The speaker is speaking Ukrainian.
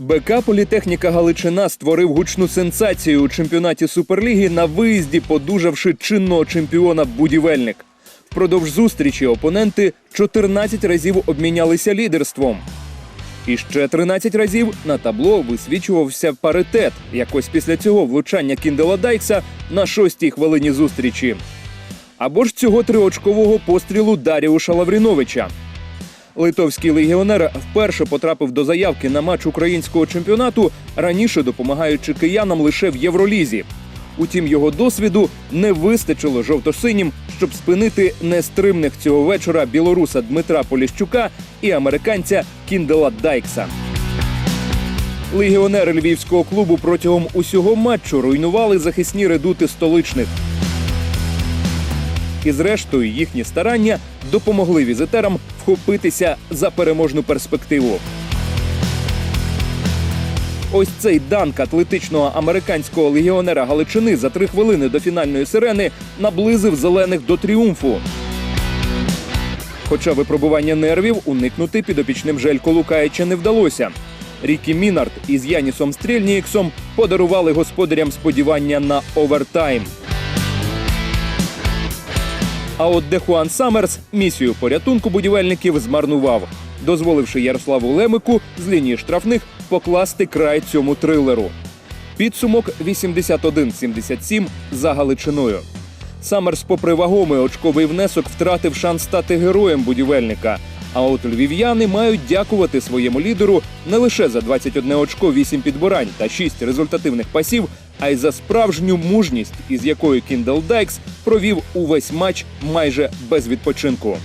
БК Політехніка Галичина створив гучну сенсацію у чемпіонаті Суперліги на виїзді, подужавши чинного чемпіона будівельник. Впродовж зустрічі опоненти 14 разів обмінялися лідерством. І ще 13 разів на табло висвічувався паритет. Якось після цього влучання Кіндела Дайкса на шостій хвилині зустрічі. Або ж цього триочкового пострілу Даріуша Лавріновича. Литовський легіонер вперше потрапив до заявки на матч українського чемпіонату, раніше допомагаючи киянам лише в Євролізі. Утім, його досвіду не вистачило жовто-синім, щоб спинити нестримних цього вечора білоруса Дмитра Поліщука і американця Кіндела Дайкса. Легіонери львівського клубу протягом усього матчу руйнували захисні редути столичних. І зрештою їхні старання допомогли візитерам вхопитися за переможну перспективу. Ось цей данк атлетичного американського легіонера Галичини за три хвилини до фінальної сирени наблизив зелених до тріумфу. Хоча випробування нервів уникнути підопічним Желько Лукаєча не вдалося. Рікі Мінард із Янісом Стрільніксом подарували господарям сподівання на овертайм. А от Дехуан Саммерс місію порятунку будівельників змарнував, дозволивши Ярославу Лемику з лінії штрафних покласти край цьому трилеру. Підсумок 81-77 за Галичиною. Саммерс, попри вагомий очковий внесок, втратив шанс стати героєм будівельника. А от львів'яни мають дякувати своєму лідеру не лише за 21 очко, 8 підбирань та 6 результативних пасів, а й за справжню мужність, із якою Кіндал Дайкс провів увесь матч майже без відпочинку.